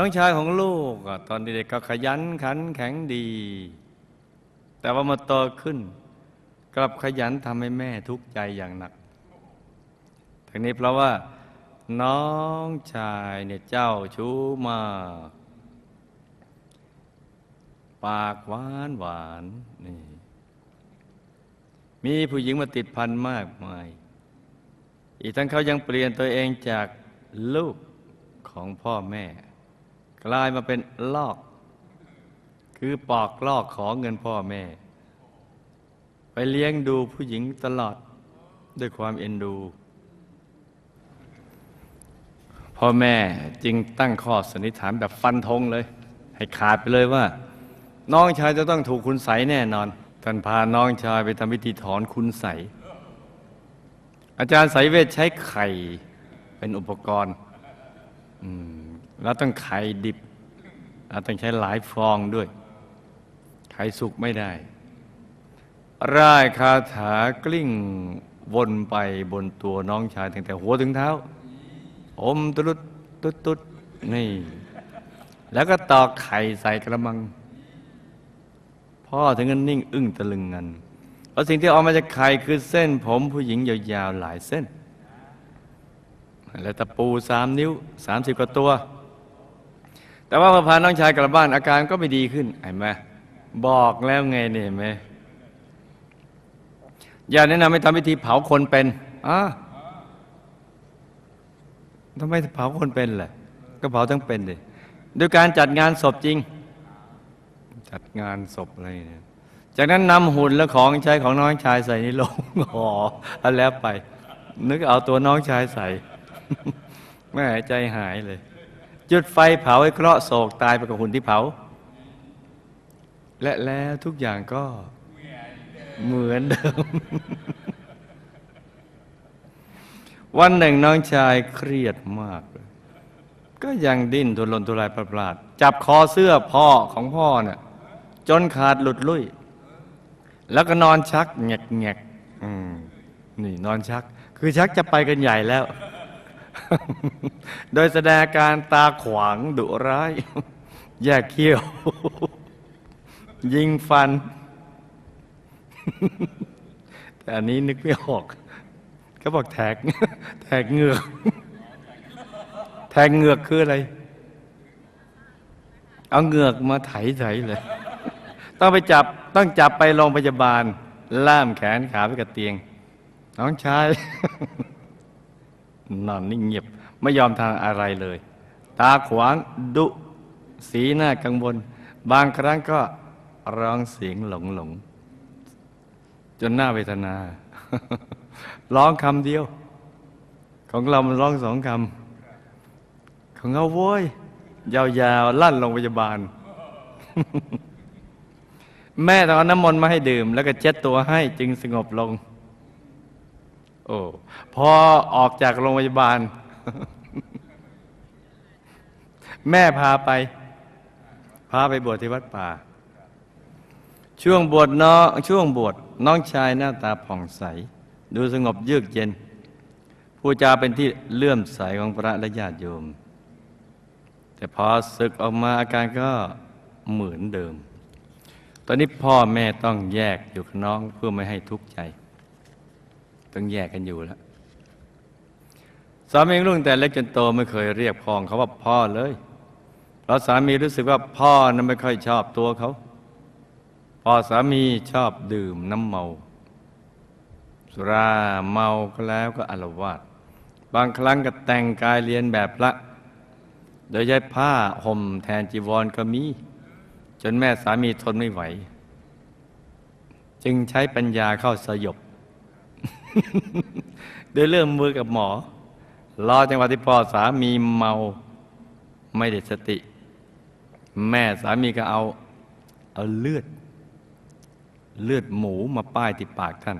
น้องชายของลูกตอนเด็กก็ขยันขันแข็งดี แต่ว่ามาโตขึ้น กลับขยันทำให้แม่ทุกข์ใจอย่างหนักทั้งนี้เพราะว่าน้องชายเนี่ยเจ้าชู้มาก ปากหวานหวานนี่มีผู้หญิงมาติดพันมากมาย อีกทั้งเขายังเปลี่ยนตัวเองจากลูกของพ่อแม่ กลายมาเป็นลอก คือปอกลอกของเงินพ่อแม่ ไปเลี้ยงดูผู้หญิงตลอดด้วยความเอ็นดู พ่อแม่จึงตั้งข้อสันนิษฐานแบบฟันธงเลย ให้ขาดไปเลยว่า น้องชายจะต้องถูกคุณใสแน่นอน ท่านพาน้องชายไปทำพิธีถอนคุณใส อาจารย์ไสยเวทใช้ไข่เป็นอุปกรณ์ อืม แล้วต้องไข่ดิบ เราต้องใช้หลายฟองด้วย ไข่สุกไม่ได้ ร่ายคาถากลิ้งวนไปบนตัวน้องชายตั้งแต่หัวถึงเท้า อมตุดตุดตุดนี่ แล้วก็ตอกไข่ใส่กระมัง พ่อถึงกันนิ่งอึ้งตะลึงงันเพราะสิ่งที่ออกมาจากไข่คือเส้นผมผู้หญิงยาวๆหลายเส้น และตะปูสามนิ้วสามสิบกว่าตัว แต่ว่าพอพาน้องชายกลับบ้านอาการก็ไม่ดีขึ้นเห็นไหมบอกแล้วไงเนี่ยเห็นไหมอย่าแนะนำให้ทำพิธีเผาคนเป็นอะทำไมเผาคนเป็นล่ะก็เผาทั้งเป็นเลยโดยการจัดงานศพจริง จัดงานศพอะไรเนี่ยจากนั้นนำหุ่นและของใช้ของน้องชายใส่ในโลงห่อเอาแล้วไป นึกเอาตัวน้องชายใส่แม่ใจหายเลย จุดไฟเผาให้เคราะห์โศกตายไปกับหุ่นที่เผา และแล้วทุกอย่างก็เหมือนเดิม วันหนึ่งน้องชายเครียดมากเลยก็ยังดิ้นทุรนทุรายประหลาด จับคอเสื้อพ่อของพ่อเนี่ยจนขาดหลุดลุ่ย แล้วก็นอนชักแงกแงกๆนี่นอนชัก คือชักจะไปกันใหญ่แล้ว โดยแสดงการตาขวางดุร้าย แยกเขี้ยว ยิงฟัน แต่อันนี้นึกไม่ออกเขาบอกแทกแทกเงือก แทกเงือกคืออะไร เอาเงือกมาไถไถเลย ต้องไปจับต้องจับไปโรงพยาบาล ล่ามแขนขาไปกับเตียง น้องชาย นอนนิ่งเงียบ ไม่ยอมทำอะไรเลย ตาขวางดุ สีหน้ากังวล บางครั้งก็ร้องเสียงหลงหลง จนหน้าเวทนา ร้องคำเดียว ของเรามันร้องสองคำ ของเขาโว้ย ยาวๆ ลั่นโรงพยาบาล แม่ต้องเอาน้ำมนต์มาให้ดื่ม แล้วก็เช็ดตัวให้จึงสงบลง โอ้พอออกจากโรงพยาบาล แม่พาไป พาไปบวชที่วัดป่า ช่วงบวชน้องช่วงบวชน้องชายหน้าตาผ่องใส ดูสงบเยือกเย็นผู้จาเป็นที่เลื่อมใสของพระและญาติโยม แต่พอศึกออกมาอาการก็เหมือนเดิม ตอนนี้พ่อแม่ต้องแยกอยู่กับน้องเพื่อไม่ให้ทุกข์ใจ ต้องแยกกันอยู่แล้วสามีรุ่งแต่เล็กจนโตไม่เคยเรียกพ่อองเขาว่าพ่อเลย เพราะสามีรู้สึกว่าพ่อนั้นไม่ค่อยชอบตัวเขาพอสามีชอบดื่มน้ำเมา สุราเมาก็แล้วก็อารวาสบางครั้งก็แต่งกายเรียนแบบพระ โดยใช้ผ้าห่มแทนจีวรก็มี จนแม่สามีทนไม่ไหว จึงใช้ปัญญาเข้าสยบ โดยเริ่มมือกับหมอ รอจังหวะที่พ่อสามีเมาไม่ได้สติ แม่สามีก็เอาเอาเลือด เลือดหมูมาป้ายที่ปากท่าน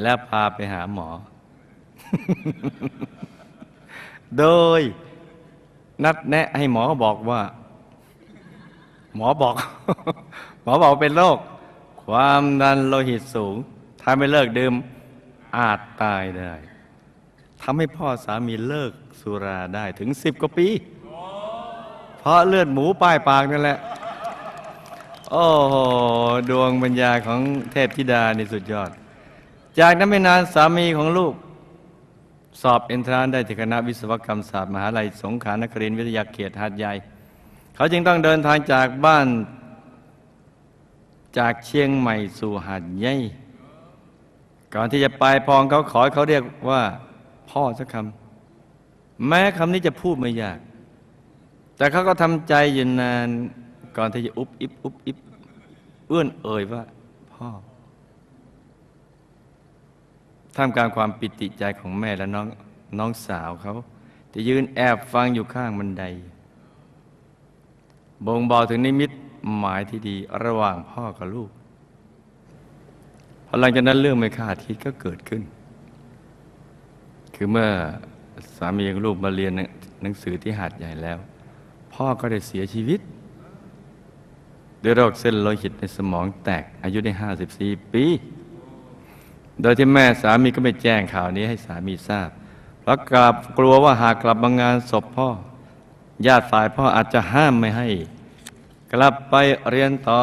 แล้วพาไปหาหมอ โดยนัดแนะให้หมอบอกว่า หมอบอก หมอบอกเป็นโรคความดันโลหิตสูง ถ้าไม่เลิกดื่มอาจตายได้ทำให้พ่อสามีเลิกสุราได้ถึงสิบกว่าปี เพราะเลือดหมูป้ายปากนั่นแหละ โอ้โห ดวงปัญญาของเทพธิดานี่สุดยอด จากนั้นไม่นานสามีของลูก สอบเอนทรานได้ที่คณะวิศวกรรมศาสตร์มหาลัยสงขลานครินทร์วิทยาเขตหาดใหญ่ เขาจึงต้องเดินทางจากบ้านจากเชียงใหม่สู่หาดใหญ่ ก่อนที่จะไปพองเขาขอให้เขาเรียกว่า พ่อสักคำแม้คำนี้จะพูดไม่ยาก แต่เขาก็ทำใจอยู่นาน ก่อนที่จะอุบอิบอุบอิบเอื้อนเอ่ยว่า พ่อท่ามกลางความปิติใจของแม่และน้องน้องสาวเขาที่ยืนแอบฟังอยู่ข้างบันได บ่งบอกถึงนิมิตหมายที่ดีระหว่างพ่อกับลูก พอหลังจากนั้นเรื่องไม่คาดคิดก็เกิดขึ้น คือเมื่อสามีกับลูกมาเรียนหนังสือที่หาดใหญ่แล้ว พ่อก็ได้เสียชีวิตด้วยโรคเส้นโลหิตในสมองแตกอายุได้ 54 ปี โดยที่แม่สามีก็ไม่แจ้งข่าวนี้ให้สามีทราบ เพราะกลับกลัวว่าหากกลับมางานศพพ่อ ญาติฝ่ายพ่ออาจจะห้ามไม่ให้ กลับไปเรียนต่อ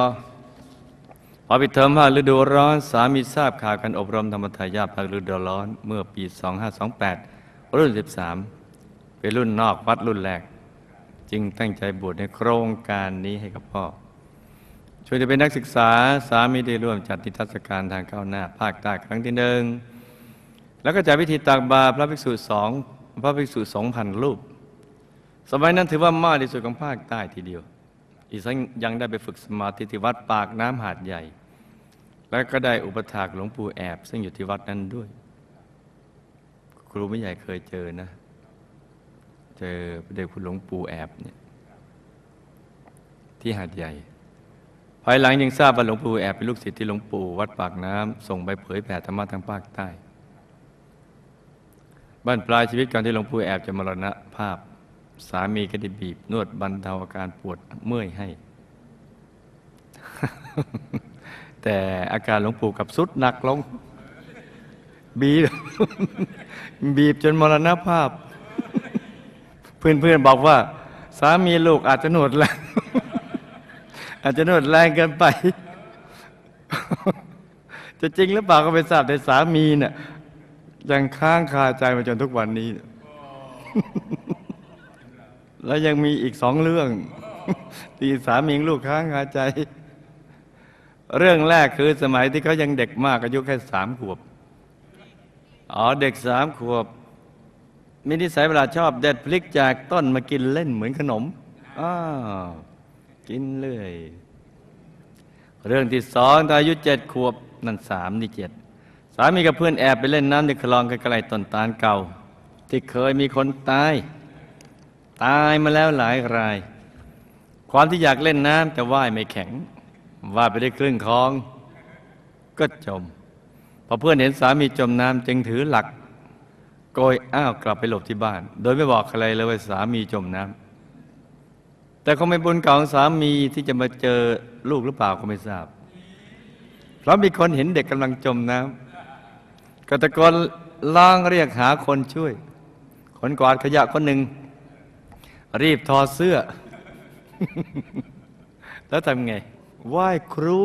พอปิดเทอมภาคฤดูร้อน สามีทราบข่าวการอบรมธรรมทายาทภาคฤดูร้อน เมื่อปี 2528 รุ่น 13 เป็นรุ่นนอกวัดรุ่นแรก จึงตั้งใจบวชในโครงการนี้ให้กับพ่อ ช่วยจะเป็นนักศึกษาสามีได้ร่วมจัดนิทรรศการทางก้าวหน้า ภาคใต้ครั้งที่หนึ่งแล้วก็จัดพิธีตักบาตรพระภิกษุสองพระภิกษุสองพันรูป สมัยนั้นถือว่ามากที่สุดของภาคใต้ทีเดียว อีกทั้งยังได้ไปฝึกสมาธิที่วัดปากน้ำหาดใหญ่ แล้วก็ได้อุปถากหลวงปู่แอบ ซึ่งอยู่ที่วัดนั้นด้วย ครูไม่ใหญ่เคยเจอนะ เจอเดชคุณหลวงปู่แอบเนี่ยที่หาดใหญ่ ภายหลังยังทราบว่าหลวงปู่แอบเป็นลูกศิษย์ที่หลวงปู่วัดปากน้ำส่งไปเผยแผ่ธรรมะทางภาคใต้ บ้านปลายชีวิตก่อนที่หลวงปู่แอบจะมรณภาพ สามีก็ได้บีบนวดบรรเทาอาการปวดเมื่อยให้ แต่อาการหลวงปู่กับสุดหนักลง บีบบีบจนมรณภาพ เพื่อนๆบอกว่า สามีลูกอาจจะนวดแรงอาจจะนวดแรงเกินไป จะจริงหรือเปล่าก็ไม่ทราบแต่สามีเนี่ยยังค้างคาใจมาจนทุกวันนี้ แล้วยังมีอีกสองเรื่องที่สามีลูกค้างคาใจ เรื่องแรกคือสมัยที่เขายังเด็กมากอายุแค่สามขวบ อ๋อเด็กสามขวบมีนิสัยเวลาชอบเด็ดพลิกจากต้นมากินเล่นเหมือนขนมอ้าวกินเรื่อย เรื่องที่สองตอนอายุเจ็ดขวบนั่นสามนี่เจ็ดสามีกับเพื่อนแอบไปเล่นน้ำในคลองใกล้ๆต้นตาลเก่า ที่เคยมีคนตาย ตายมาแล้วหลายราย ความที่อยากเล่นน้ำแต่ว่ายไม่แข็ง ว่ายไปได้ครึ่งคลอง ก็จม พอเพื่อนเห็นสามีจมน้ำจึงถือหลักโกยอ้าวกลับไปหลบที่บ้าน โดยไม่บอกใครเลยว่าสามีจมน้ำแต่คงเป็นบุญเก่าของสามีที่จะมาเจอลูกหรือเปล่าก็ไม่ทราบ เพราะมีคนเห็นเด็กกำลังจมน้ำก็ตะโกนร้องเรียกหาคนช่วย คนกวาดขยะคนหนึ่ง รีบถอดเสื้อ แล้วทำไงไหว้ครู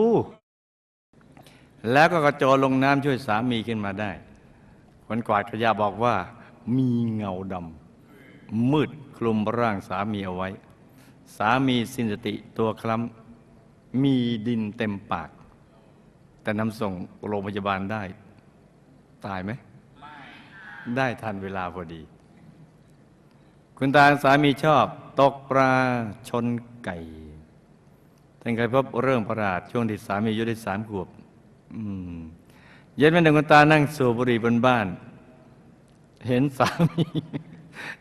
แล้วก็กระโจนลงน้ำช่วยสามีขึ้นมาได้คนกวาดขยะบอกว่า มีเงาดำมืดคลุมร่างสามีเอาไว้ สามีสิ้นสติตัวคล้ำมีดินเต็มปาก แต่นำส่งโรงพยาบาลได้ ตายไหม ได้ทันเวลาพอดี คุณตาสามีชอบตกปลาชนไก่ท่านเคยพบเรื่องประหลาดช่วงที่สามีอายุได้สามขวบเย็นวันหนึ่งคุณตานั่งสูบบุหรี่บนบ้าน เห็นสามี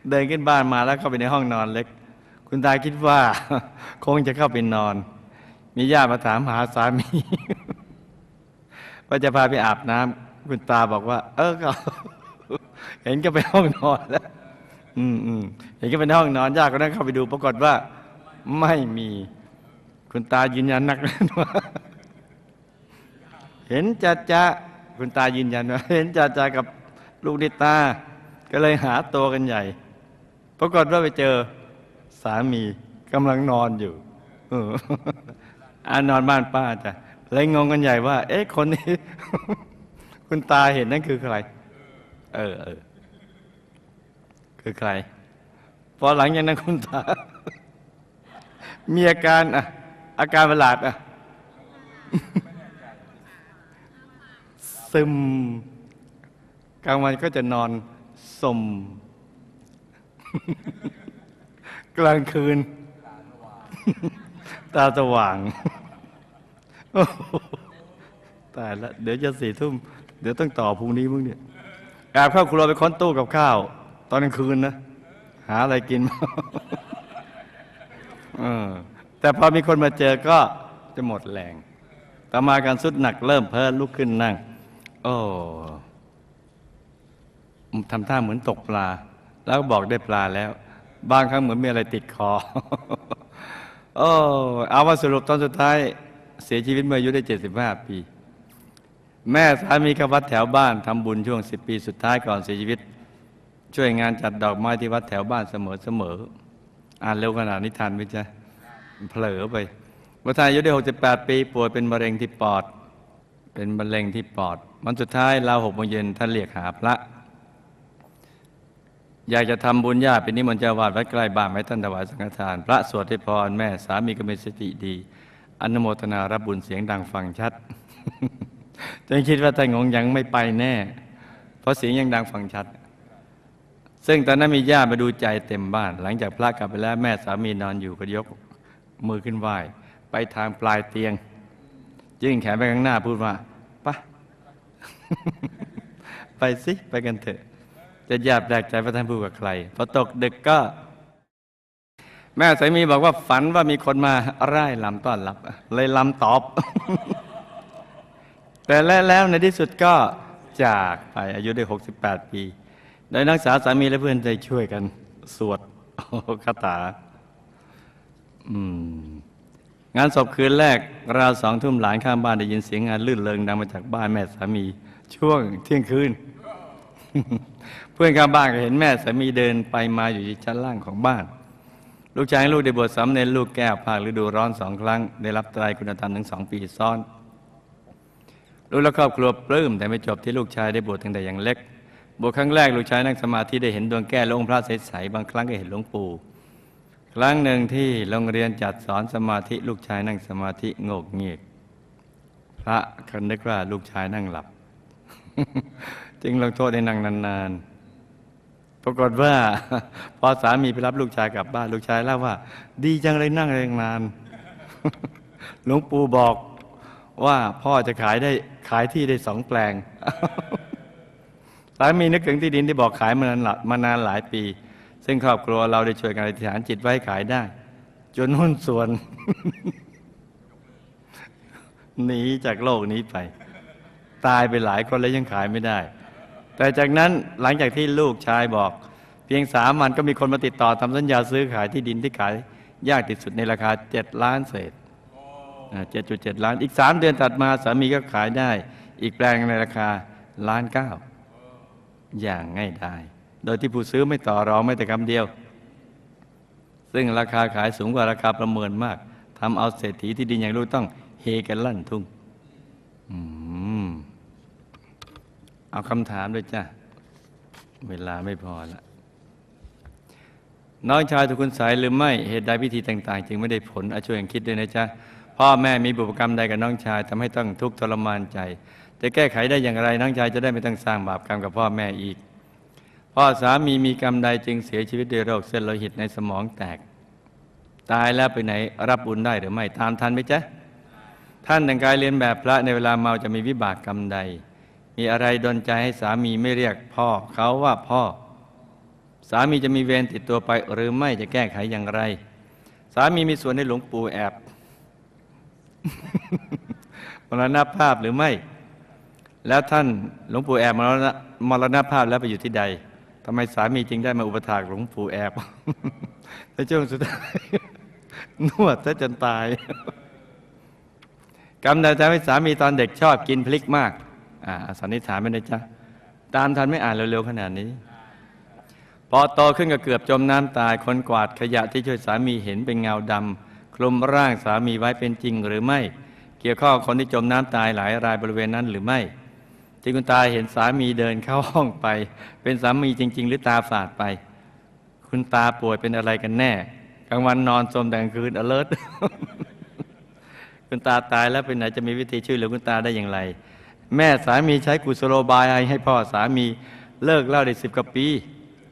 เดินขึ้นบ้านมาแล้วเข้าไปในห้องนอนเล็ก คุณตาคิดว่า คงจะเข้าไปนอน มีญาติมาถามหาสามีว่าจะพาไปอาบน้ำคุณตาบอกว่า เออก็เห็นก็ไปห้องนอนแล้ว อืมอืมเห็นก็เป็นห้องนอนญาติก็นั่งเข้าไปดู ปรากฏว่า ไม่มี คุณตายืนยันนักว่าเห็นจ่าจ่าคุณตายืนยันว่าเห็นจ่าจ่ากับลูกนิตา ก็เลยหาตัวกันใหญ่ ปรากฏว่าไปเจอสามีกำลังนอนอยู่อออานอนบ้านป้าจ้ะเลยงงกันใหญ่ว่า เอ๊ะคนนี้ คุณตาเห็นนั่นคือใคร เออเออ คือใคร พอหลังจากนั้นคุณตา มีอาการอะ อาการประหลาดอะ ซึม กลางวันก็จะนอนสม กลางคืน ตาสว่างตายแล้วเดี๋ยวจะสี่ทุ่ม เดี๋ยวต้องต่อพรุ่งนี้มึงเนี่ยแอบเข้าครัวไปค้นตู้กับข้าว ตอนกลางคืนนะ หาอะไรกินเออแต่พอมีคนมาเจอก็จะหมดแรงต่อมาการสุดหนักเริ่มเพิ่มลุกขึ้นนั่ง โอ้ทำท่าเหมือนตกปลา แล้วก็บอกได้ปลาแล้ว บางครั้งเหมือนมีอะไรติดคอ โอ้เอาว่าสรุปตอนสุดท้าย เสียชีวิตเมื่ออายุได้ 75 ปี แม่สามีกับวัดแถวบ้านทำบุญช่วง 10 ปีสุดท้ายก่อนเสียชีวิต ช่วยงานจัดดอกไม้ที่วัดแถวบ้านเสมอเสมออ่านเร็วขนาดนี้ทันไหมจ๊ะเผลอไปวัฒนอายุได้ 68 ปีป่วยเป็นมะเร็งที่ปอด เป็นมะเร็งที่ปอด วันสุดท้ายเราหกโมงเย็นท่านเรียกหาพระ อยากจะทำบุญญาเป็นนิมนต์เจ้าวาดวัดใกล้บ้านให้ท่านถวายสังฆทาน พระสวดให้พรแม่สามีก็มีสติดี อนุโมทนารับบุญเสียงดังฟังชัดจนคิดว่าท่านงงยังไม่ไปแน่ เพราะเสียงยังดังฟังชัด ซึ่งตอนนั้นมีญาติมาดูใจเต็มบ้าน หลังจากพระกลับไปแล้วแม่สามีนอนอยู่ก็ยกมือขึ้นไหว้ ไปทางปลายเตียงยื่นแขนไปข้างหน้าพูดว่าปะไปสิไปกันเถอะ จะหยาบแปลกใจว่าท่านพูดกับใครพอตกดึกก็ แม่สามีบอกว่าฝันว่ามีคนมาร่ายลำต้อนรับ เลยลำตอบ แต่แล้วแล้วในที่สุดก็จากไปอายุได้ 68 ปี โดยนักศึกษาสามีและเพื่อนได้ช่วยกัน สวดคาถา งานศพคืนแรกราวสองทุ่มหลานข้างบ้านได้ยินเสียงงานลื่นเริงดังมาจากบ้านแม่สามีช่วงเที่ยงคืน เพื่อนข้างบ้านก็เห็นแม่สามีเดินไปมาอยู่ที่ชั้นล่างของบ้าน ลูกชายลูกได้บวชสามเณรลูกแก้วภาคฤดูร้อนสองครั้ง ได้รับไตรคุณธรรมถึงสองปีซ้อน ลูกและครอบครัวปลื้มแต่ไม่จบที่ลูกชายได้บวชตั้งแต่อยังเล็ก บวชครั้งแรกลูกชายนั่งสมาธิได้เห็นดวงแก้วและองค์พระใสๆบางครั้งก็เห็นหลวงปู่ ครั้งหนึ่งที่โรงเรียนจัดสอนสมาธิลูกชายนั่งสมาธิงกเงียกพระคันนึกว่าลูกชายนั่งหลับ จึงลงโทษให้นั่งนานๆ ปรากฏว่าพอสามีไปรับลูกชายกลับบ้านลูกชายเล่าว่า ดีจังเลยนั่งแรงนานหลวงปู่บอกว่าพ่อจะขายได้ขายที่ได้สองแปลงามีนึกถึงที่ดินที่บอกขายมานานหลามานานหลายปี ซึ่งครอบครัวเราได้ช่วยกันอธิษฐานจิตไว้ขายได้ จนหุ้นส่วนหนีจากโลกนี้ไป ตายไปหลายคนแล้วยังขายไม่ได้ แต่จากนั้นหลังจากที่ลูกชายบอก เพียงสามวันก็มีคนมาติดต่อทำสัญญาซื้อขายที่ดินที่ขายยากที่สุดในราคาเจ็ดล้านเศษเจ็ดจุดเจ็ดล้าน อีกสามเดือนถัดมาสามีก็ขายได้ อีกแปลงในราคาล้านเก้า อย่างง่ายได้โดยที่ผู้ซื้อไม่ต่อรองไม่แต่คำเดียว ซึ่งราคาขายสูงกว่าราคาประเมินมากทำเอาเศรษฐีที่ดินอย่างลูกต้องเฮกันลั่นทุ่งอเอาคำถามด้วยจ้ะ เวลาไม่พอละน้องชายถูกคุณสายหรือไม่เหตุใดพิธีต่าง ๆ จึงไม่ได้ผลอาช่วยกันคิดด้วยนะจ๊ะพ่อแม่มีบุพกรรมใดกับน้องชายทำให้ต้องทุกข์ทรมานใจ จะแก้ไขได้อย่างไรน้องชายจะได้ไม่ต้องสร้างบาปกรรมกับพ่อแม่อีก พ่อสามีมีกรรมใดจึงเสียชีวิตด้วยโรคเส้นโลหิตในสมองแตก ตายแล้วไปไหนรับบุญได้หรือไม่ตามทันไหมจ๊ะท่านแต่งกายเรียนแบบพระในเวลาเมาจะมีวิบากกรรมใด มีอะไรดนใจให้สามีไม่เรียกพ่อเขาว่าพ่อ สามีจะมีเวรติดตัวไปหรือไม่จะแก้ไขอย่างไร สามีมีส่วนในหลวงปู่แอบมรณภาพหรือไม่ แล้วท่านหลวงปู่แอบมรณมรณภาพแล้วไปอยู่ที่ใดทำไมสามีจึงได้มาอุปถากหลวงปู่แอบในช่วงสุดท้ายนวดซะจนตายกรรมใดทำให้สามีตอนเด็กชอบกินพริกมากอ่าสันนิษฐานไม่ได้จ้ะตามทันไม่อ่านเร็วๆขนาดนี้ พอโตขึ้นก็เกือบจมน้ำตายคนกวาดขยะที่ช่วยสามีเห็นเป็นเงาดำคลุมร่างสามีไว้เป็นจริงหรือไม่ เกี่ยวข้องคนที่จมน้ำตายหลายรายบริเวณนั้นหรือไม่ ที่คุณตาเห็นสามีเดินเข้าห้องไป เป็นสามีจริง ๆ หรือตาฝาดไป คุณตาป่วยเป็นอะไรกันแน่กลางวันนอนสมแต่กลางคืน alert คุณตาตายแล้วเป็นไหนจะมีวิธีช่วยเหลือคุณตาได้อย่างไร แม่สามีใช้กุศโลบายให้พ่อสามีเลิกเหล้าได้สิบกว่าปี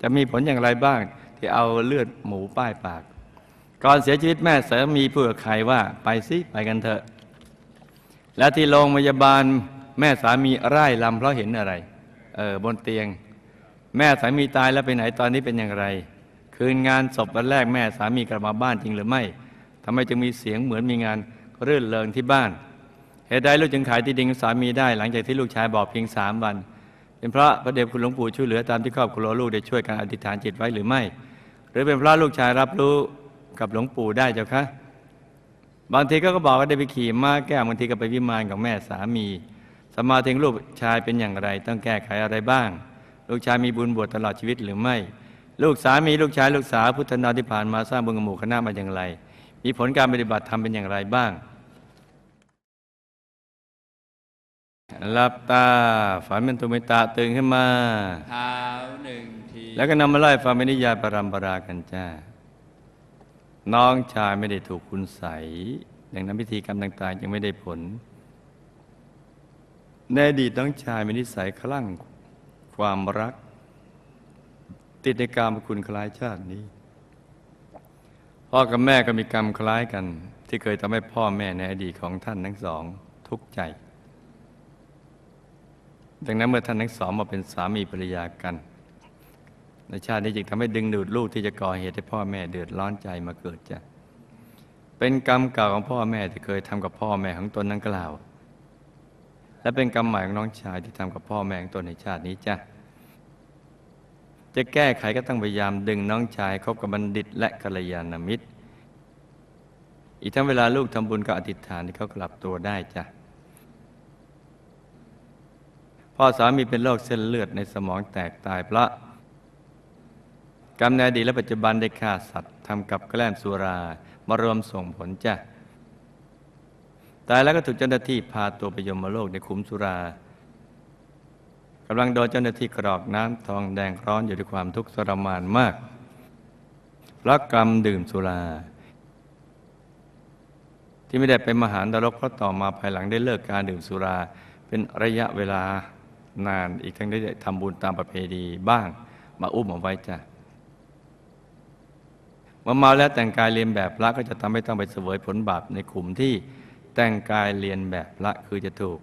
จะมีผลอย่างไรบ้าง ที่เอาเลือดหมูป้ายปาก ก่อนเสียชีวิตแม่สามีพูดกับใครว่าไปสิไปกันเถอะ แล้วที่โรงพยาบาล แม่สามีไร่ลำเพราะเห็นอะไร เออบนเตียง แม่สามีตายแล้วไปไหนตอนนี้เป็นอย่างไร คืนงานศพวันแรกแม่สามีกลับมาบ้านจริงหรือไม่ทำไมจึงมีเสียงเหมือนมีงานรื่นเริงที่บ้านเหตุใดลูกจึงขายที่ดินของสามีได้ หลังจากที่ลูกชายบอกเพียงสามวัน เป็นเพราะพระเดชคุณหลวงปู่ช่วยเหลือตามที่ครอบครัวลูกได้ช่วยกันอธิษฐานจิตไว้หรือไม่ หรือเป็นเพราะลูกชายรับรู้กับหลวงปู่ได้เจ้าคะบางทีก็ก็บอกว่าได้ไปขี่ม้าแก้วบางทีก็ไปวิมานของแม่สามี มาธิลูกชายเป็นอย่างไร ต้องแก้ไขอะไรบ้าง ลูกชายมีบุญบวชตลอดชีวิตหรือไม่ ลูกสามีลูกชายลูกสาวพุทธนาที่ผ่านมาสร้างบุญกับหมู่คณะมาอย่างไร มีผลการปฏิบัติธรรมเป็นอย่างไรบ้างหลับตาฝันเป็นตุเมตตาตื่นขึ้นมาเท้าหนึ่งทีแล้วก็นำมาไล่ฟังเป็นนิยายปรำปรากันจ้าน้องชายไม่ได้ถูกคุณใสยดังนั้นพิธีกรรมต่างๆยังไม่ได้ผล ในอดีตน้องชายมีนิสัยคลั่งความรัก ติดในกรรมคุณคล้ายชาตินี้ พ่อกับแม่ก็มีกรรมคล้ายกัน ที่เคยทำให้พ่อแม่ในอดีตของท่านทั้งสองทุกข์ใจ ดังนั้นเมื่อท่านทั้งสองมาเป็นสามีภรรยากัน ในชาตินี้จึงทำให้ดึงดูดลูกที่จะก่อเหตุให้พ่อแม่เดือดร้อนใจมาเกิดจ้ะเป็นกรรมเก่าของพ่อแม่ที่เคยทำกับพ่อแม่ของตนนั้นกล่าว และเป็นกรรมใหม่ของน้องชายที่ทำกับพ่อแม่งตนในชาตินี้จ้ะจะแก้ไขก็ต้องพยายามดึงน้องชายคบกับบัณฑิต และกัลยาณมิตร อีกทั้งเวลาลูกทำบุญก็อธิษฐานที่เขากลับตัวได้จ้ะพ่อสามีเป็นโรคเส้นเลือดในสมองแตกตายเพราะกรรมในอดีตและปัจจุบันได้ฆ่าสัตว์ทำกับแกล้มสุรามารวมส่งผลจ้ะ ตายแล้วก็ถูกเจ้าหน้าที่พาตัวไปยมโลกในขุมสุรากำลังโดนเจ้าหน้าที่กรอกน้ำทองแดงร้อนอยู่ด้วยความทุกข์ทรมานมากเพราะกรรมดื่มสุรา ที่ไม่ได้เป็นมหานรกเพราะต่อมาภายหลังได้เลิกการดื่มสุรา เป็นระยะเวลานานอีกทั้งได้ทำบุญตามประเพณีบ้าง มาอุ้มเอาไว้จ้ะมื่อเมาแล้วแต่งกายเรียนแบบพระก็จะทำให้ต้องไปเสวยผลบาปในกลุ่มที่ แต่งกายเรียนแบบพระคือจะถูก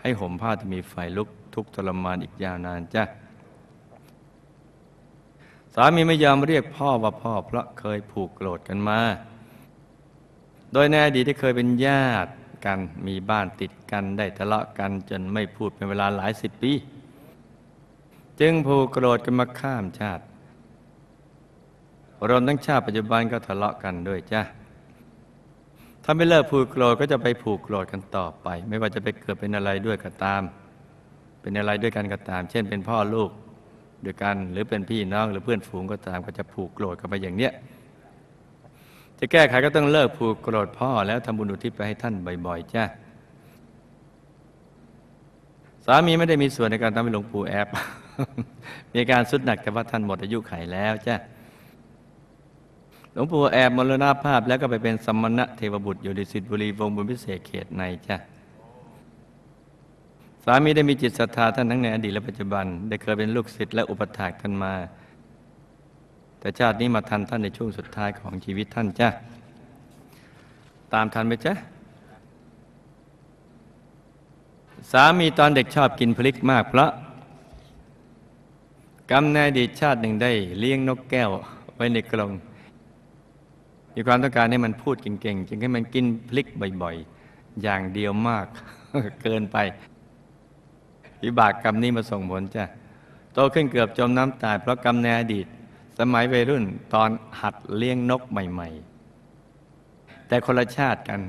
ให้ห่มผ้าที่มีไฟลุกทุกทรมานอีกยาวนานจ้ะสามีไม่ยอมเรียกพ่อว่าพ่อเพราะเคยผูกโกรธกันมา โดยในอดีตที่เคยเป็นญาติกันมีบ้านติดกันได้ทะเลาะกันจนไม่พูดเป็นเวลาหลายสิบปี จึงผูกโกรธกันมาข้ามชาติรวมทั้งชาติปัจจุบันก็ทะเลาะกันด้วยจ้ะ ถ้าไม่เลิกผูกโกรธก็จะไปผูกโกรธกันต่อไป ไม่ว่าจะไปเกิดเป็นอะไรด้วยก็ตาม เป็นอะไรด้วยกันก็ตาม เช่นเป็นพ่อลูกด้วยกันหรือเป็นพี่น้องหรือเพื่อนฝูงก็ตามก็จะผูกโกรธกันไปอย่างเนี้ยจะแก้ไขก็ต้องเลิกผูกโกรธพ่อแล้วทำบุญอุทิศไปให้ท่านบ่อย ๆ จ้ะสามีไม่ได้มีส่วนในการทำให้หลวงปู่แอบมีการสุดหนักแต่ว่าท่านหมดอายุไขแล้วจ้ะ ลวงปู่แอบมรณภาพแล้วก็ไปเป็นสมณะเทวบุตรอยู่ในสิทธิบุรีวงบุญพิเศษเขตในจ้ะสามีได้มีจิตศรัทธาท่านทั้งในอดีตและปัจจุบัน ได้เคยเป็นลูกศิษย์และอุปถากท่านมา แต่ชาตินี้มาทันท่านในช่วงสุดท้ายของชีวิตท่านจ้ะตามทันไหมจ๊ะสามีตอนเด็กชอบกินพลิกมากเพราะกรรมในอดีชาติหนึ่งได้เลี้ยงนกแก้วไว้ในกรง มีความต้องการให้มันพูดเก่งๆจึงให้มันกินพลิกบ่อยๆ อย่างเดียวมากเกินไปวิบากกรรมนี้มาส่งผลจ้ะโตขึ้นเกือบจมน้ำตาย เพราะกรรมในอดีต สมัยวัยรุ่นตอนหัดเลี้ยงนกใหม่ ๆ แต่คนละชาติกัน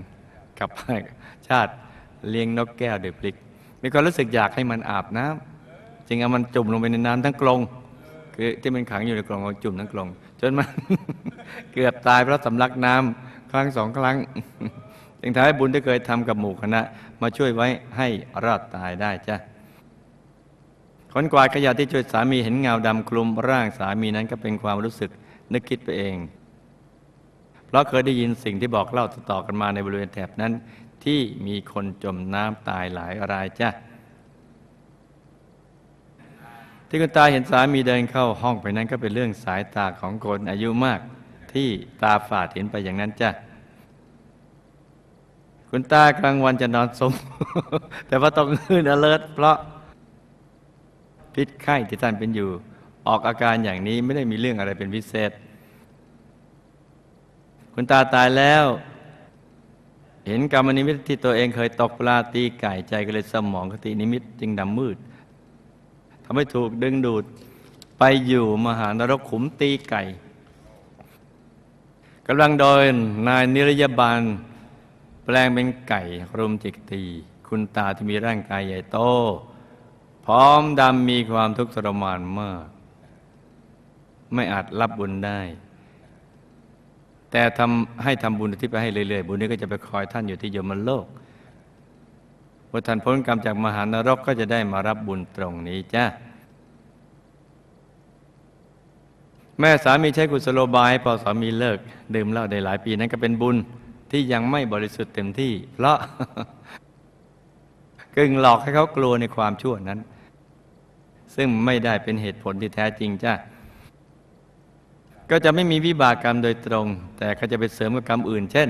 กับชาติเลี้ยงนกแก้วเด้วยพลิก มีความรู้สึกอยากให้มันอาบน้ำจึงเอามันจุ่มลงไปในน้ำทั้งกรงคือที่มันขังอยู่ในกรงเอาจุ่มทั้งกรง จนมันเกือบตายเพราะสำลักน้ำครั้งสองครั้งจึงทำให้บุญที่เคยทำกับหมู่คณะ มาช่วยไว้ให้รอดตายได้จ้ะคนกวาดขยะที่ช่วยสามีเห็นเงาดำคลุมร่างสามีนั้นก็เป็นความรู้สึกนึกคิดไปเอง เพราะเคยได้ยินสิ่งที่บอกเล่าต่อๆกันมาในบริเวณแถบนั้น ที่มีคนจมน้ำตายหลายรายจ้ะ ที่คุณตาเห็นสามีเดินเข้าห้องไปนั้นก็เป็นเรื่องสายตาของคนอายุมาก ที่ตาฝาดเห็นไปอย่างนั้นจ้ะคุณตากลางวันจะนอนสม แต่ว่าต้องคืน alert เพราะพิษไข้ที่ท่านเป็นอยู่ ออกอาการอย่างนี้ไม่ได้มีเรื่องอะไรเป็นพิเศษ คุณตาตายแล้ว เห็นกรรมนิมิตที่ตัวเองเคยตกปลาตีไก่ใจก็เลยสมองคตินิมิตจึงดำมืด ทำให้ถูกดึงดูดไปอยู่มหานรกขุมตีไก่กำลังโดยนายนิรยบาล แปลงเป็นไก่รุมจิกตี คุณตาที่มีร่างกายใหญ่โต พร้อมดำมีความทุกข์ทรมานมาก ไม่อาจรับบุญได้ แต่ทำให้ทำบุญที่ไปให้เรื่อยๆ บุญนี้ก็จะไปคอยท่านอยู่ที่ยมโลก พอท่านพ้นกรรมจากมหานรกก็จะได้มารับบุญตรงนี้จ้าแม่สามีใช้กุศโลบายให้พอสามีเลิก ดื่มเหล้าได้หลายปีนั้นก็เป็นบุญที่ยังไม่บริสุทธิ์เต็มที่ เพราะกึ่งหลอกให้เขากลัวในความชั่วนั้น ซึ่งไม่ได้เป็นเหตุผลที่แท้จริงจ้าก็จะไม่มีวิบากกรรมโดยตรง แต่ก็จะไปเสริมกับกรรมอื่น เช่น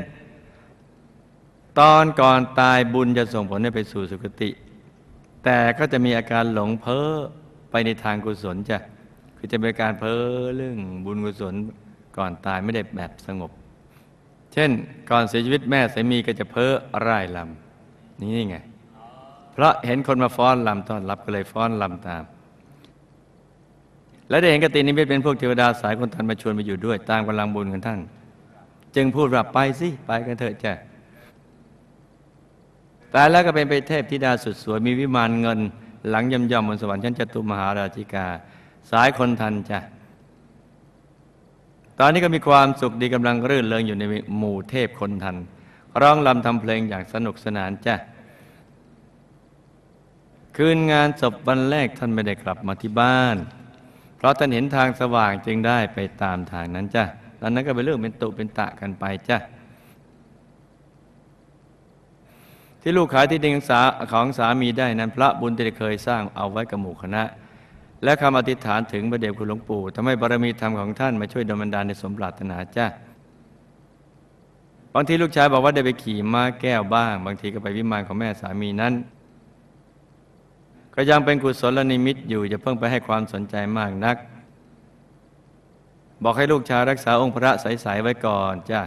ตอนก่อนตายบุญจะส่งผลให้ไปสู่สุคติ แต่ก็จะมีอาการหลงเพ้อไปในทางกุศลจ้ะคือจะเป็นการเพ้อเรื่องบุญกุศลก่อนตายไม่ได้แบบสงบ เช่นก่อนเสียชีวิตแม่สามีก็จะเพ้อร่ายลำนี่ไง เพราะเห็นคนมาฟ้อนลำต้อนรับก็เลยฟ้อนลำตาม และได้เห็นกตินิมิตเป็นพวกเทวดาสายคนทันมาชวนมาอยู่ด้วย ตามกำลังบุญของท่าน จึงพูดว่าไปสิไปกันเถอะจ้ะ ตายแล้วก็เป็นไปเทพธิดาสุดสวย มีวิมานเงิน หลังย่ำย่อมบนสวรรค์ชั้นจตุมหาราชิกา สายคนทันจ้ะตอนนี้ก็มีความสุขดีกำลังรื่นเริงอยู่ในหมู่เทพคนทัน ร้องลำทำเพลงอย่างสนุกสนานจ้ะคืนงานศพวันแรกท่านไม่ได้กลับมาที่บ้าน เพราะท่านเห็นทางสว่างจึงได้ไปตามทางนั้นจ้ะตอนนั้นก็เป็นเรื่องเป็นตุเป็นตะกันไปจ้ะ ที่ลูกขายที่ดินของสาองสามีได้นั้น พระบุญที่ได้เคยสร้างเอาไว้กับหมู่คณะ และคำอธิษฐานถึงพระเดชคุณหลวงปู่ทำให้บารมีธรรมของท่านมาช่วยดลบันดาลในสมปรารถนาจ้ะบางทีลูกชายบอกว่าได้ไปขี่ม้าแก้วบ้าง บางทีก็ไปวิมานของแม่สามีนั้น ก็ยังเป็นกุศลนิมิตอยู่จะเพิ่งไปให้ความสนใจมากนัก บอกให้ลูกชายรักษาองค์พระใสๆไว้ก่อนจ้ะ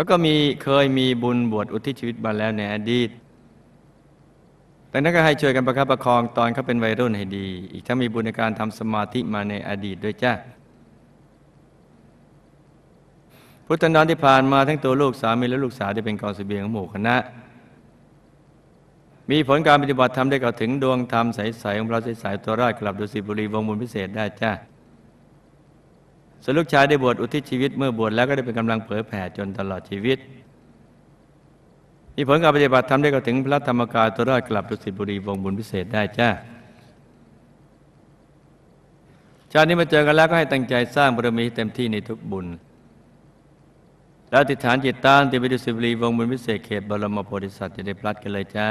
เขาก็มีเคยมีบุญบวชอุทิศชีวิตมาแล้วในอดีตดังนั้นก็ให้ช่วยกันประคับประคองตอนเขาเป็นวัยรุ่นให้ดี อีกทั้งมีบุญในการทำสมาธิมาในอดีตด้วยจ้าพุทธันดรที่ผ่านมาทั้งตัวลูกสามีและลูกสาวที่เป็นกองเสบียงของหมู่คณะ มีผลการปฏิบัติธรรมได้เข้าถึงดวงธรรมใสๆของเราใสๆตัวราชกลับดุสิตบุรีวงบุญพิเศษได้จ้า ส่วนลูกชายได้บวชอุทิศชีวิตเมื่อบวชแล้วก็ได้เป็นกำลังเผยแผ่จนตลอดชีวิต มีผลการปฏิบัติธรรมได้เข้าถึงพระธรรมกายตัวราชกลับดุสิตบุรีวงบุญพิเศษได้จ้าชาตินี้มาเจอกันแล้วก็ให้ตั้งใจสร้างบารมีเต็มที่ในทุกบุญ แล้วอธิษฐานจิตตั้งติดไปดุสิตบุรีวงบุญพิเศษเขตบรมโพธิสัตว์จะได้พลัดกันเลยจ้า